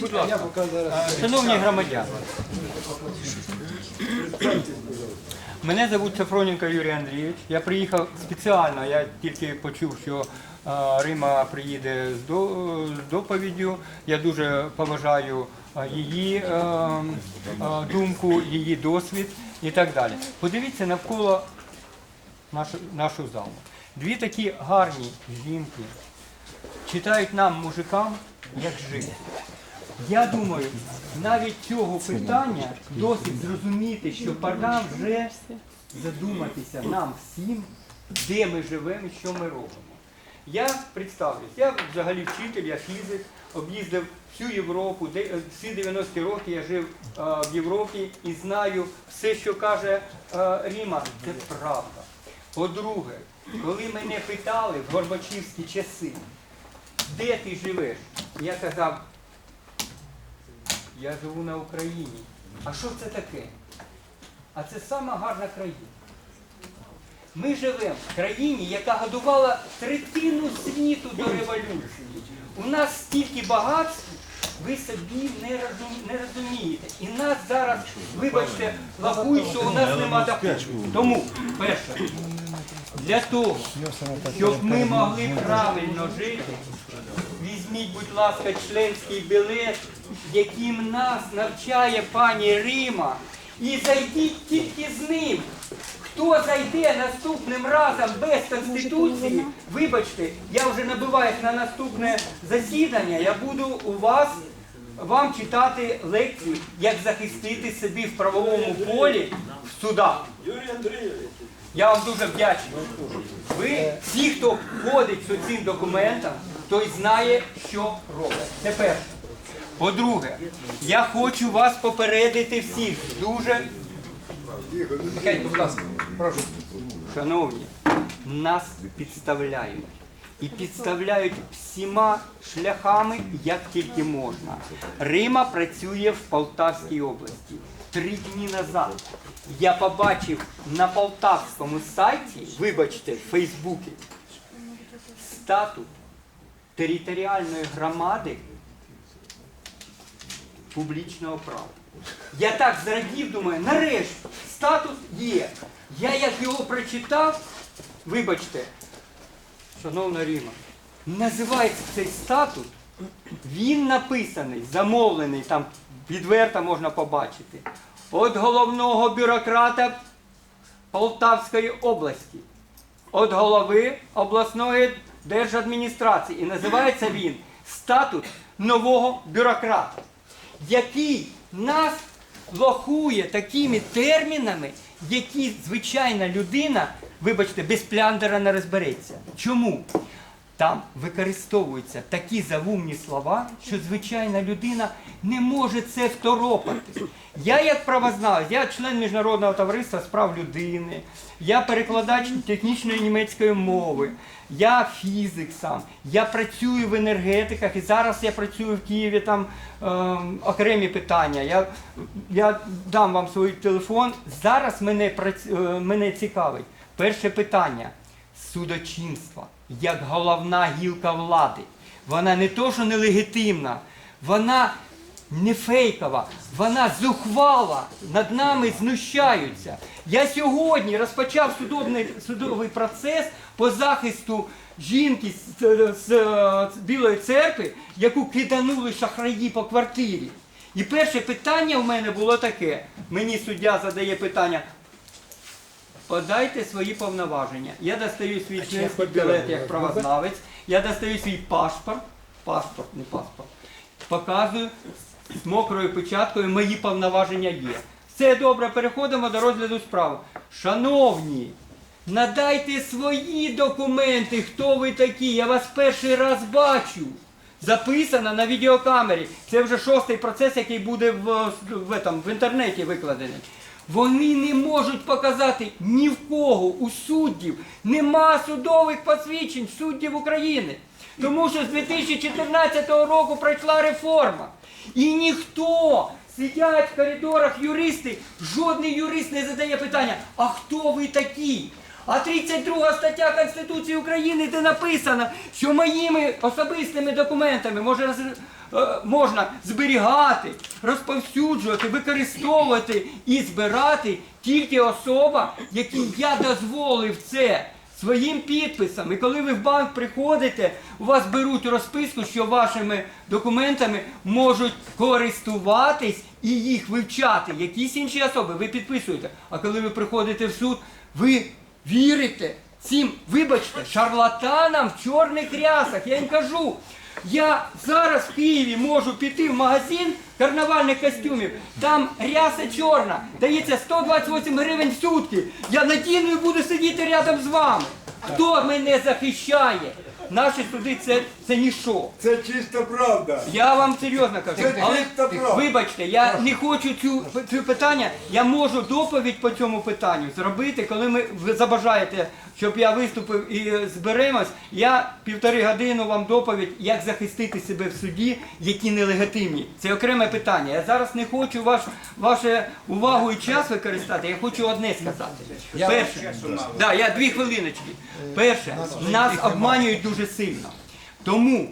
Будь ласка, шановні громадяни, мене звуть Сафроненко Юрій Андрійович. Я приїхав спеціально, я тільки почув, що е, Рима приїде з доповіддю. Я дуже поважаю е, її е, е, думку, її досвід і так далі. Подивіться навколо нашу, нашу залу. Дві такі гарні жінки читають нам, мужикам, як жити. Я думаю, навіть цього питання досить зрозуміти, що пора вже задуматися нам всім, де ми живемо і що ми робимо. Я представлюсь, я взагалі вчитель, я фізик, об'їздив всю Європу, е, всі 90 років я жив е, в Європі і знаю все, що каже е, Ріма, це правда. По-друге, коли мене питали в Горбачівські часи, де ти живеш, я казав, я живу на Україні. А що це таке? А це сама гарна країна. Ми живемо в країні, яка годувала третину світу до революції. У нас стільки багатств, ви собі не, розум- не розумієте. І нас зараз, вибачте, лапують, що у нас нема доходу. Тому, перше, для того, щоб ми могли правильно жити, візьміть, будь ласка, членський білет, яким нас навчає пані Рима, і зайдіть тільки з ним. Хто зайде наступним разом без Конституції, вибачте, я вже набиваюсь на наступне засідання, я буду у вас вам читати лекцію, як захистити собі в правовому полі в судах. Юрій Андрійович, Я вам дуже вдячний. Ви, всі, хто входить з цим документом, той знає, що робить. Це перше. По-друге, я хочу вас попередити всіх дуже. Чекайте, будь ласка, прошу. Шановні, нас підставляють. І підставляють всіма шляхами, як тільки можна. Рима працює в Полтавській області. Три дні назад я побачив на полтавському сайті, вибачте, в Фейсбуці, статут територіальної громади публічного права. Я так зрадів, думаю, нарешті статус є. Я як його прочитав, вибачте, шановна Ріма, називається цей статут, він написаний, замовлений, там відверто можна побачити, від головного бюрократа Полтавської області, від голови обласної держадміністрації. І називається він статут нового бюрократа, який нас лохує такими термінами, які звичайна людина, вибачте, без пляндера не розбереться. Чому? Там використовуються такі завумні слова, що звичайна людина не може це второпати. Я як правознавець, я член міжнародного товариства з прав людини, я перекладач технічної німецької мови, я фізик сам, я працюю в енергетиках і зараз я працюю в Києві там ем, окремі питання. Я, я дам вам свій телефон. Зараз мене, прац- е, мене цікавить перше питання судочинства як головна гілка влади. Вона не то, що нелегітимна, вона не фейкова, вона зухвала, над нами знущаються. Я сьогодні розпочав судовний, судовий процес по захисту жінки з, з, з Білої церкви, яку киданули шахраї по квартирі. І перше питання в мене було таке. Мені суддя задає питання, Подайте свої повноваження. Я достаю свій членський білет як правознавець, я достаю свій паспорт, паспорт, не паспорт, показую з мокрою печаткою, мої повноваження є. Все добре, переходимо до розгляду справи. Шановні, надайте свої документи, хто ви такі, я вас перший раз бачу. Записано на відеокамері. Це вже шостий процес, який буде в, в, этом, в інтернеті викладений. Вони не можуть показати ні в кого у суддів. Нема судових посвідчень суддів України. Тому що з 2014 року пройшла реформа. І ніхто сидять в коридорах юристи, жодний юрист не задає питання, а хто ви такі? А 32 стаття Конституції України, де написано, що моїми особистими документами може можна зберігати, розповсюджувати, використовувати і збирати тільки особа, якій я дозволив це своїм підписом. І коли ви в банк приходите, у вас беруть розписку, що вашими документами можуть користуватись і їх вивчати якісь інші особи. Ви підписуєте. А коли ви приходите в суд, ви вірите цим, вибачте, шарлатанам в чорних рясах. Я їм кажу. Я зараз в Києві можу піти в магазин карнавальних костюмів, там ряса чорна, дається 128 гривень в сутки. Я надійно буду сидіти рядом з вами. Хто мене захищає? Наші суди це, це ніщо. Це чиста правда. Я вам серйозно кажу, Це але чиста правда. вибачте, я не хочу цю, цю питання. Я можу доповідь по цьому питанню зробити, коли ми ви забажаєте, щоб я виступив і е, зберемось. Я півтори години вам доповідь, як захистити себе в суді, які нелегітимні. Це окреме питання. Я зараз не хочу ваш, вашу увагу і час використати. Я хочу одне сказати. Перше, да, я дві хвилиночки. Перше, нас обманюють дуже сильно. Тому,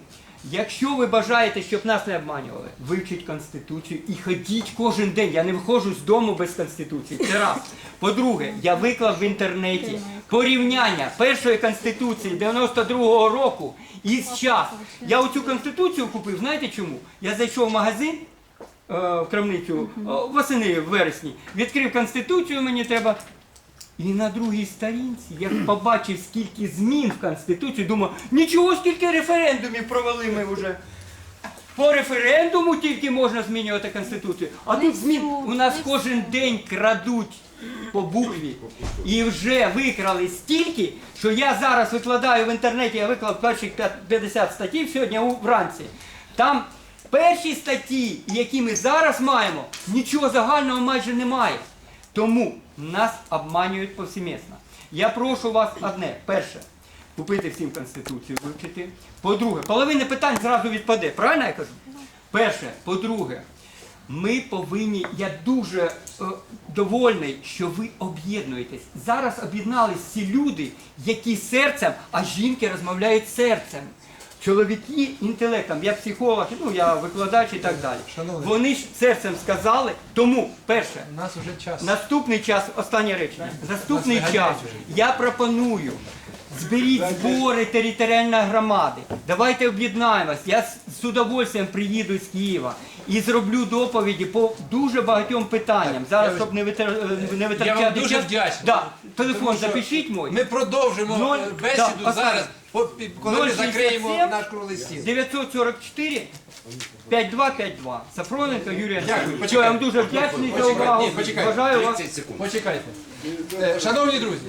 якщо ви бажаєте, щоб нас не обманювали, вивчіть Конституцію і ходіть кожен день. Я не виходжу з дому без Конституції. Це раз. По-друге, я виклав в інтернеті порівняння першої Конституції 92-го року і час. Я оцю Конституцію купив, знаєте чому? Я зайшов в магазин. е, В крамницю е, восени в вересні відкрив конституцію, мені треба і на другій сторінці я побачив, скільки змін в Конституцію, думаю, нічого, скільки референдумів провели ми вже. По референдуму тільки можна змінювати Конституцію. А тут змін у нас кожен день крадуть по букві. І вже викрали стільки, що я зараз викладаю в інтернеті, я виклав перших 50 статей сьогодні вранці. Там перші статті, які ми зараз маємо, нічого загального майже немає. Тому нас обманюють повсімісно. Я прошу вас одне. Перше, купити всім Конституцію, вивчити. По-друге, половина питань зразу відпаде. Правильно я кажу? Перше, по-друге, ми повинні, я дуже е, довольний, що ви об'єднуєтесь. Зараз об'єднались ці люди, які серцем, а жінки розмовляють серцем. Чоловіки інтелектом, я психолог, ну я викладач і так далі. Шановний. Вони ж серцем сказали, тому перше, У нас вже час. Наступний час, останнє речення. Наступний Нас час я пропоную. Зберіть збори територіальної громади. Давайте об'єднаємось. Я з- удовольствием приїду з Києва і зроблю доповіді по дуже багатьом питанням. Зараз, щоб не витр- не Я вам дуже вдячний. Да. Телефон запишіть мой. Ми продовжимо е, бесіду зараз, коли ми 067 закриємо наш круглий стіл. 944 5252. Сафроненко Юрій Дякую. Анатолійович. Я вам дуже вдячний за Почекайте. увагу. Ні, почекайте. Бажаю вас. Почекайте. Е, Шановні друзі,